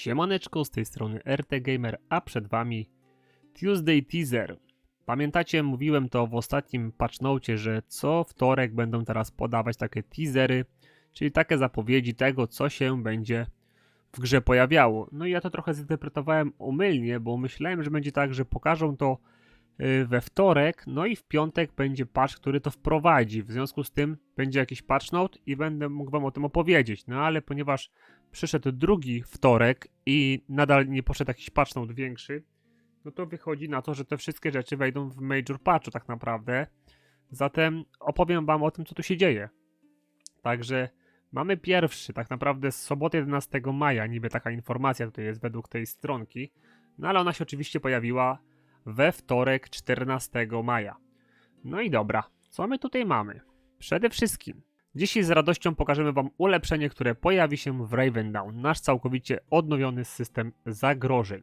Siemaneczko, z tej strony RT Gamer, a przed wami Tuesday Teaser. Pamiętacie, mówiłem to w ostatnim patchnocie, że co wtorek będą teraz podawać takie teasery, czyli takie zapowiedzi tego, co się będzie w grze pojawiało. No i ja to trochę zinterpretowałem omylnie, bo myślałem, że będzie tak, że pokażą to y, we wtorek, no i w piątek będzie patch, który to wprowadzi. W związku z tym będzie jakiś patch note i będę mógł wam o tym opowiedzieć. No ale ponieważ przyszedł drugi wtorek i nadal nie poszedł jakiś patch note większy, no to wychodzi na to, że te wszystkie rzeczy wejdą w major patchu tak naprawdę. Zatem opowiem wam o tym, co tu się dzieje. Także mamy pierwszy, tak naprawdę z soboty 11 maja, niby taka informacja tutaj jest według tej stronki, no ale ona się oczywiście pojawiła we wtorek 14 maja. No i dobra, co my tutaj mamy? Przede wszystkim Dzisiaj z radością pokażemy Wam ulepszenie, które pojawi się w Raven Dawn, nasz całkowicie odnowiony system zagrożeń.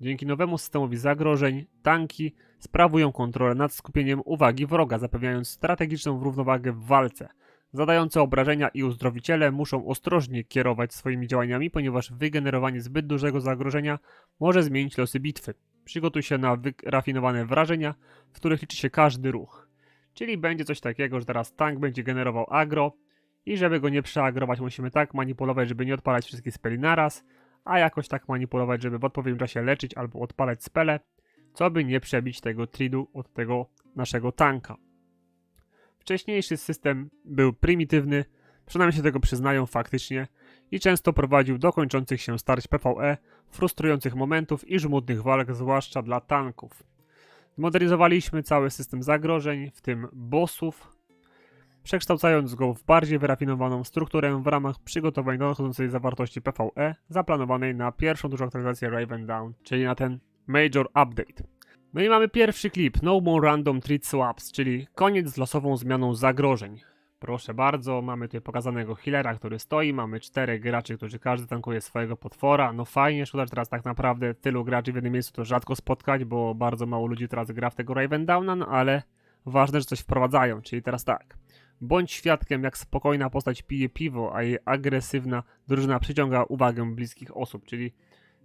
Dzięki nowemu systemowi zagrożeń, tanki sprawują kontrolę nad skupieniem uwagi wroga, zapewniając strategiczną równowagę w walce. Zadające obrażenia i uzdrowiciele muszą ostrożnie kierować swoimi działaniami, ponieważ wygenerowanie zbyt dużego zagrożenia może zmienić losy bitwy. Przygotuj się na wyrafinowane wrażenia, w których liczy się każdy ruch. Czyli będzie coś takiego, że teraz tank będzie generował agro i żeby go nie przeagrować musimy tak manipulować, żeby nie odpalać wszystkich speli naraz, a jakoś tak manipulować, żeby w odpowiednim czasie leczyć albo odpalać spele, co by nie przebić tego tridu od tego naszego tanka. Wcześniejszy system był prymitywny, przynajmniej się tego przyznają faktycznie i często prowadził do kończących się starć PvE, frustrujących momentów i żmudnych walk, zwłaszcza dla tanków. Zmodernizowaliśmy cały system zagrożeń, w tym bossów, przekształcając go w bardziej wyrafinowaną strukturę w ramach przygotowań do nadchodzącej zawartości PvE, zaplanowanej na pierwszą dużą aktualizację Raven Dawn, czyli na ten Major Update. No i mamy pierwszy klip, No More Random Treat Swaps, czyli koniec z losową zmianą zagrożeń. Proszę bardzo, mamy tutaj pokazanego healera, który stoi, mamy czterech graczy, którzy każdy tankuje swojego potwora. No fajnie, szkoda, że teraz tak naprawdę tylu graczy w jednym miejscu to rzadko spotkać, bo bardzo mało ludzi teraz gra w tego Raven Downa, no ale ważne, że coś wprowadzają, czyli teraz tak. Bądź świadkiem, jak spokojna postać pije piwo, a jej agresywna drużyna przyciąga uwagę bliskich osób, czyli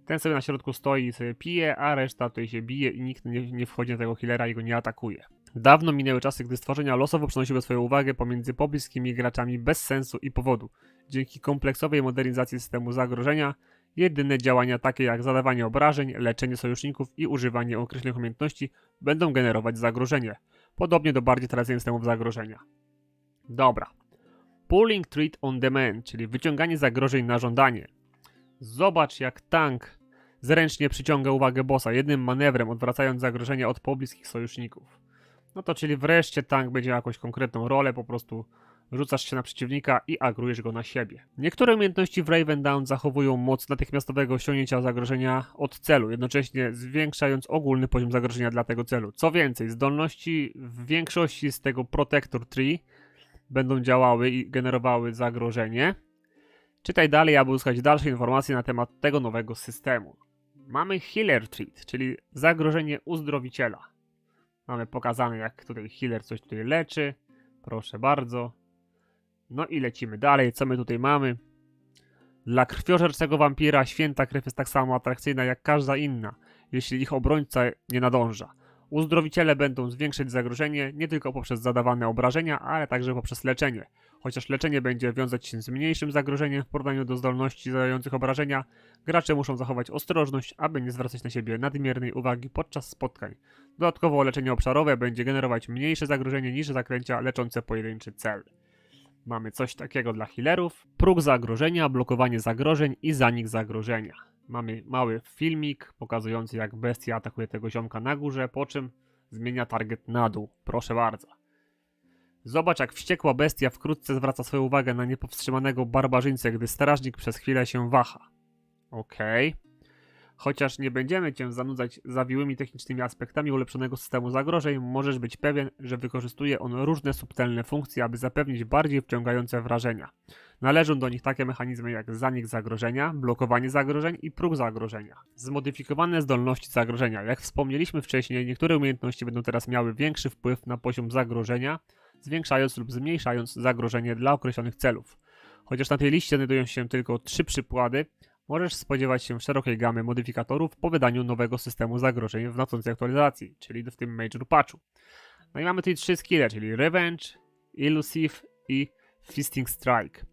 ten sobie na środku stoi i sobie pije, a reszta tutaj się bije i nikt nie, nie wchodzi na tego healera i go nie atakuje. Dawno minęły czasy, gdy stworzenia losowo przenosiły swoją uwagę pomiędzy pobliskimi graczami bez sensu i powodu. Dzięki kompleksowej modernizacji systemu zagrożenia, jedyne działania takie jak zadawanie obrażeń, leczenie sojuszników i używanie określonych umiejętności będą generować zagrożenie, podobnie do bardziej tradycyjnych systemów zagrożenia. Dobra. Pulling Treat on Demand, czyli wyciąganie zagrożeń na żądanie. Zobacz jak tank zręcznie przyciąga uwagę bossa jednym manewrem, odwracając zagrożenie od pobliskich sojuszników. No to czyli wreszcie tank będzie miał jakąś konkretną rolę, po prostu rzucasz się na przeciwnika i agrujesz go na siebie. Niektóre umiejętności w Raven Down zachowują moc natychmiastowego ściągnięcia zagrożenia od celu, jednocześnie zwiększając ogólny poziom zagrożenia dla tego celu. Co więcej, zdolności w większości z tego Protector Tree będą działały i generowały zagrożenie. Czytaj dalej, aby uzyskać dalsze informacje na temat tego nowego systemu. Mamy Healer Treat, czyli zagrożenie uzdrowiciela. Mamy pokazane, jak tutaj healer coś tutaj leczy. Proszę bardzo. No i lecimy dalej. Co my tutaj mamy? Dla krwiożerczego wampira święta krew jest tak samo atrakcyjna jak każda inna, jeśli ich obrońca nie nadąża. Uzdrowiciele będą zwiększać zagrożenie nie tylko poprzez zadawane obrażenia, ale także poprzez leczenie. Chociaż leczenie będzie wiązać się z mniejszym zagrożeniem w porównaniu do zdolności zadających obrażenia, gracze muszą zachować ostrożność, aby nie zwracać na siebie nadmiernej uwagi podczas spotkań. Dodatkowo leczenie obszarowe będzie generować mniejsze zagrożenie niż zaklęcia leczące pojedynczy cel. Mamy coś takiego dla healerów. Próg zagrożenia, blokowanie zagrożeń i zanik zagrożenia. Mamy mały filmik pokazujący jak bestia atakuje tego ziomka na górze, po czym zmienia target na dół. Proszę bardzo. Zobacz jak wściekła bestia wkrótce zwraca swoją uwagę na niepowstrzymanego barbarzyńcę, gdy strażnik przez chwilę się waha. Okej. Okay. Chociaż nie będziemy Cię zanudzać zawiłymi technicznymi aspektami ulepszonego systemu zagrożeń, możesz być pewien, że wykorzystuje on różne subtelne funkcje, aby zapewnić bardziej wciągające wrażenia. Należą do nich takie mechanizmy jak zanik zagrożenia, blokowanie zagrożeń i próg zagrożenia. Zmodyfikowane zdolności zagrożenia. Jak wspomnieliśmy wcześniej, niektóre umiejętności będą teraz miały większy wpływ na poziom zagrożenia, zwiększając lub zmniejszając zagrożenie dla określonych celów. Chociaż na tej liście znajdują się tylko trzy przykłady, możesz spodziewać się szerokiej gamy modyfikatorów po wydaniu nowego systemu zagrożeń w nadchodzącej aktualizacji, czyli w tym Major Patchu. No i mamy tutaj trzy skille, czyli Revenge, Elusive i Feasting Strike.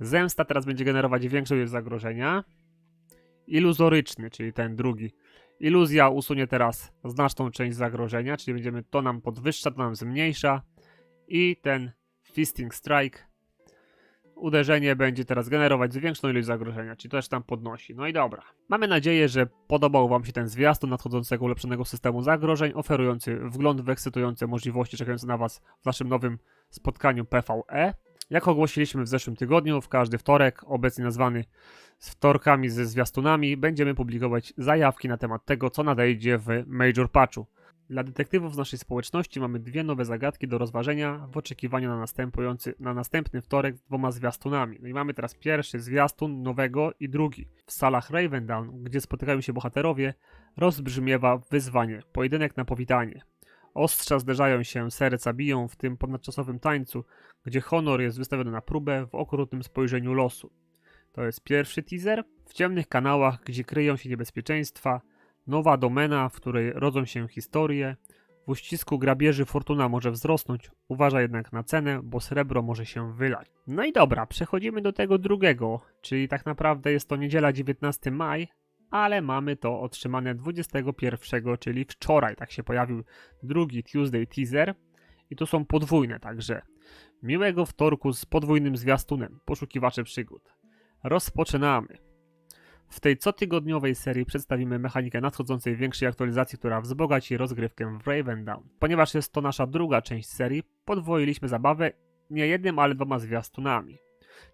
Zemsta teraz będzie generować większą ilość zagrożenia. Iluzoryczny, czyli ten drugi. Iluzja usunie teraz znaczną część zagrożenia, czyli będziemy to nam podwyższa, to nam zmniejsza. I ten Feasting Strike uderzenie będzie teraz generować zwiększoną ilość zagrożenia, czyli też tam podnosi. No i dobra. Mamy nadzieję, że podobał Wam się ten zwiastun nadchodzącego ulepszonego systemu zagrożeń, oferujący wgląd w ekscytujące możliwości czekające na Was w naszym nowym spotkaniu PvE. Jak ogłosiliśmy w zeszłym tygodniu, w każdy wtorek, obecnie nazwany z wtorkami ze zwiastunami, będziemy publikować zajawki na temat tego, co nadejdzie w Major Patchu. Dla detektywów z naszej społeczności mamy dwie nowe zagadki do rozważenia w oczekiwaniu na, następujący, na następny wtorek z dwoma zwiastunami. No i mamy teraz pierwszy zwiastun nowego i drugi. W salach Ravendown, gdzie spotykają się bohaterowie, rozbrzmiewa wyzwanie, pojedynek na powitanie. Ostrza zderzają się, serca biją w tym ponadczasowym tańcu, gdzie honor jest wystawiony na próbę w okrutnym spojrzeniu losu. To jest pierwszy teaser. W ciemnych kanałach, gdzie kryją się niebezpieczeństwa, nowa domena, w której rodzą się historie. W uścisku grabieży fortuna może wzrosnąć, uważa jednak na cenę, bo srebro może się wylać. No i dobra, przechodzimy do tego drugiego, czyli tak naprawdę jest to niedziela 19 maj, ale mamy to otrzymane 21, czyli wczoraj, tak się pojawił drugi Tuesday teaser i to są podwójne także. Miłego wtorku z podwójnym zwiastunem, poszukiwacze przygód. Rozpoczynamy. W tej cotygodniowej serii przedstawimy mechanikę nadchodzącej większej aktualizacji, która wzbogaci rozgrywkę w Ravendown. Ponieważ jest to nasza druga część serii, podwoiliśmy zabawę nie jednym, ale dwoma zwiastunami.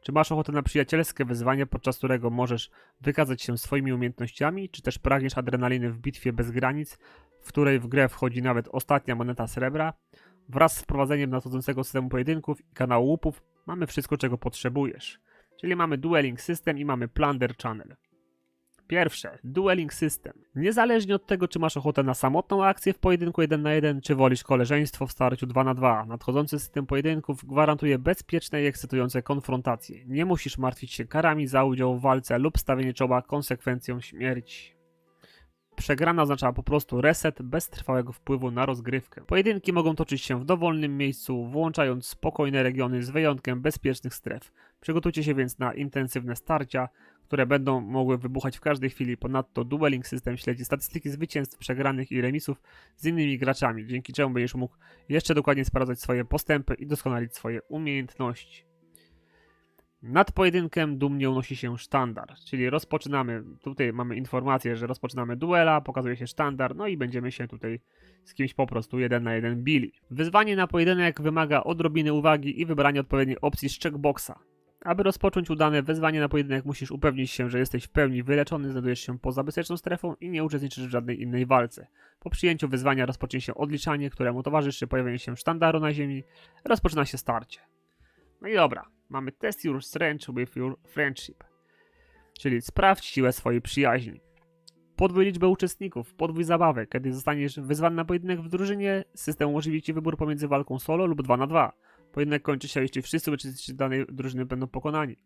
Czy masz ochotę na przyjacielskie wyzwanie, podczas którego możesz wykazać się swoimi umiejętnościami, czy też pragniesz adrenaliny w bitwie bez granic, w której w grę wchodzi nawet ostatnia moneta srebra? Wraz z wprowadzeniem nadchodzącego systemu pojedynków i kanału łupów mamy wszystko, czego potrzebujesz. Czyli mamy Dueling System i mamy Plunder Channel. Pierwsze, Dueling System. Niezależnie od tego, czy masz ochotę na samotną akcję w pojedynku 1 na 1, czy wolisz koleżeństwo w starciu 2 na 2, nadchodzący system pojedynków gwarantuje bezpieczne i ekscytujące konfrontacje. Nie musisz martwić się karami za udział w walce lub stawienie czoła konsekwencjom śmierci. Przegrana oznacza po prostu reset bez trwałego wpływu na rozgrywkę. Pojedynki mogą toczyć się w dowolnym miejscu, włączając spokojne regiony z wyjątkiem bezpiecznych stref. Przygotujcie się więc na intensywne starcia, które będą mogły wybuchać w każdej chwili. Ponadto Dueling System śledzi statystyki zwycięstw, przegranych i remisów z innymi graczami, dzięki czemu będziesz mógł jeszcze dokładnie sprawdzać swoje postępy i doskonalić swoje umiejętności. Nad pojedynkiem dumnie unosi się sztandar, czyli rozpoczynamy, tutaj mamy informację, że rozpoczynamy duela, pokazuje się sztandar, no i będziemy się tutaj z kimś po prostu jeden na jeden bili. Wyzwanie na pojedynek wymaga odrobiny uwagi i wybrania odpowiedniej opcji z checkboxa. Aby rozpocząć udane wezwanie na pojedynek, musisz upewnić się, że jesteś w pełni wyleczony, znajdujesz się poza bezpieczną strefą i nie uczestniczysz w żadnej innej walce. Po przyjęciu wyzwania rozpocznie się odliczanie, któremu towarzyszy pojawienie się sztandaru na ziemi, rozpoczyna się starcie. No i dobra, mamy test your strength with your friendship, czyli sprawdź siłę swojej przyjaźni. Podwój liczbę uczestników, podwój zabawę. Kiedy zostaniesz wyzwany na pojedynek w drużynie, system umożliwi ci wybór pomiędzy walką solo lub 2 na 2. Pojedynek kończy się, jeśli wszyscy uczestnicy danej drużyny będą pokonani.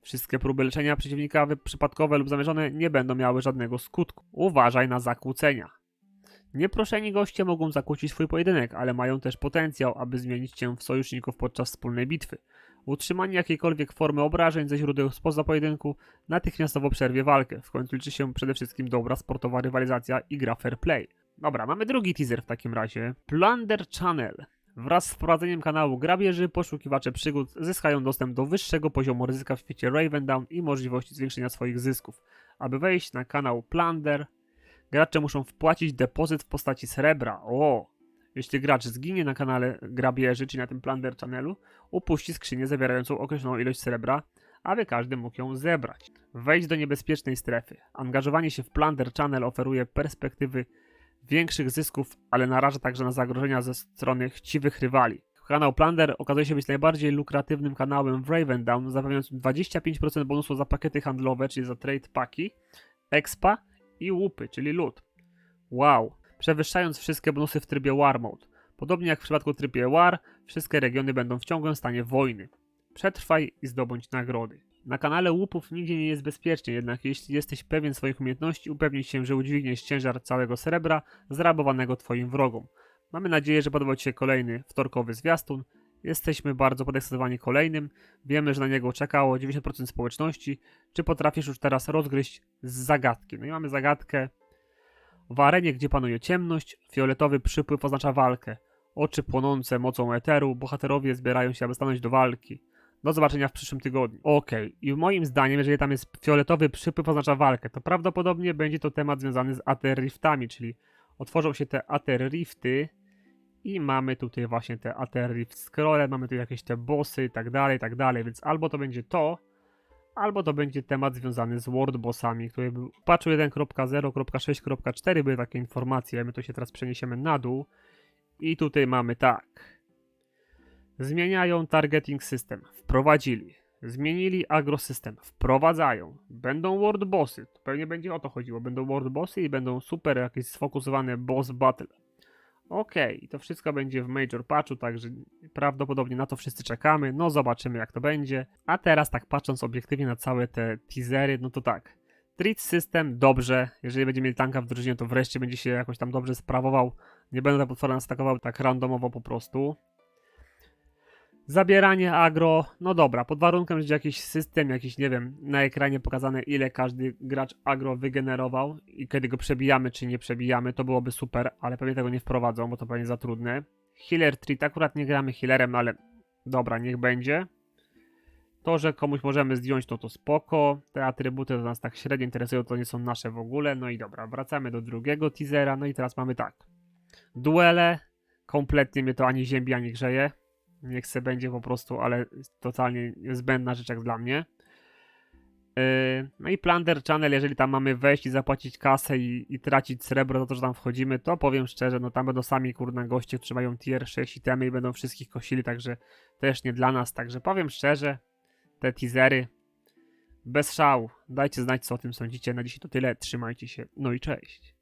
Wszystkie próby leczenia przeciwnika przypadkowe lub zamierzone nie będą miały żadnego skutku. Uważaj na zakłócenia. Nieproszeni goście mogą zakłócić swój pojedynek, ale mają też potencjał, aby zmienić cię w sojuszników podczas wspólnej bitwy. Utrzymanie jakiejkolwiek formy obrażeń ze źródeł spoza pojedynku natychmiastowo przerwie walkę. W końcu liczy się przede wszystkim dobra sportowa rywalizacja i gra fair play. Dobra, mamy drugi teaser w takim razie. Plunder Channel. Wraz z wprowadzeniem kanału grabieży, poszukiwacze przygód zyskają dostęp do wyższego poziomu ryzyka w świecie Ravendown i możliwości zwiększenia swoich zysków. Aby wejść na kanał Plunder, gracze muszą wpłacić depozyt w postaci srebra. O! Jeśli gracz zginie na kanale grabieży, czyli na tym Plunder Channelu, upuści skrzynię zawierającą określoną ilość srebra, aby każdy mógł ją zebrać. Wejdź do niebezpiecznej strefy. Angażowanie się w Plunder Channel oferuje perspektywy większych zysków, ale naraża także na zagrożenia ze strony chciwych rywali. Kanał Plunder okazuje się być najbardziej lukratywnym kanałem w Ravendown, zapewniając 25% bonusu za pakiety handlowe, czyli za trade paki, expa i łupy, czyli loot. Wow, przewyższając wszystkie bonusy w trybie War Mode. Podobnie jak w przypadku trybie War, wszystkie regiony będą w ciągłym stanie wojny. Przetrwaj i zdobądź nagrody. Na kanale łupów nigdzie nie jest bezpiecznie, jednak jeśli jesteś pewien swoich umiejętności, upewnij się, że udźwigniesz ciężar całego srebra zrabowanego twoim wrogom. Mamy nadzieję, że podobał Ci się kolejny wtorkowy zwiastun. Jesteśmy bardzo podekscytowani kolejnym. Wiemy, że na niego czekało 90% społeczności. Czy potrafisz już teraz rozgryźć z zagadki? No i mamy zagadkę. W arenie, gdzie panuje ciemność, fioletowy przypływ oznacza walkę. Oczy płonące mocą eteru, bohaterowie zbierają się, aby stanąć do walki. Do zobaczenia w przyszłym tygodniu. Okej, i moim zdaniem, jeżeli tam jest fioletowy przypływ oznacza walkę, to prawdopodobnie będzie to temat związany z Aether Riftami, czyli otworzą się te Aether Rifty i mamy tutaj właśnie te Aether Rift Scrolle, mamy tu jakieś te bossy i tak dalej, i tak dalej, więc albo to będzie to, albo to będzie temat związany z World Bossami, który był w patchu 1.0.6.4 były takie informacje, my tu się teraz przeniesiemy na dół i tutaj mamy tak. Zmieniają targeting system, wprowadzili. Zmienili agrosystem, wprowadzają. Będą world bossy, to pewnie będzie o to chodziło. Będą world bossy i będą super jakieś sfokusowane boss battle. Okej, to wszystko będzie w major patchu, także prawdopodobnie na to wszyscy czekamy. No zobaczymy jak to będzie. A teraz tak patrząc obiektywnie na całe te teasery, no to tak. Treat system dobrze, jeżeli będzie mieli tanka w drużynie, to wreszcie będzie się jakoś tam dobrze sprawował. Nie będę potwora nas atakował tak randomowo po prostu. Zabieranie agro, no dobra, pod warunkiem, że jakiś system, jakiś, nie wiem, na ekranie pokazane ile każdy gracz agro wygenerował i kiedy go przebijamy czy nie przebijamy, to byłoby super, ale pewnie tego nie wprowadzą, bo to pewnie za trudne. Healer treat, akurat nie gramy healerem, ale dobra, niech będzie. To, że komuś możemy zdjąć, to to spoko. Te atrybuty to nas tak średnio interesują, to nie są nasze w ogóle. No i dobra, wracamy do drugiego teasera. No i teraz mamy tak. Duele. Kompletnie mnie to ani ziębi, ani grzeje. Niech se będzie po prostu, ale totalnie niezbędna rzecz jak dla mnie. Yy, No i Plunder Channel, jeżeli tam mamy wejść i zapłacić kasę i, i tracić srebro za to, że tam wchodzimy, to powiem szczerze, no tam będą sami kurna goście, którzy mają tier 6 itemy i będą wszystkich kosili, także też nie dla nas, także powiem szczerze, te teasery bez szału. Dajcie znać, co o tym sądzicie. Na dzisiaj to tyle. Trzymajcie się. No i cześć.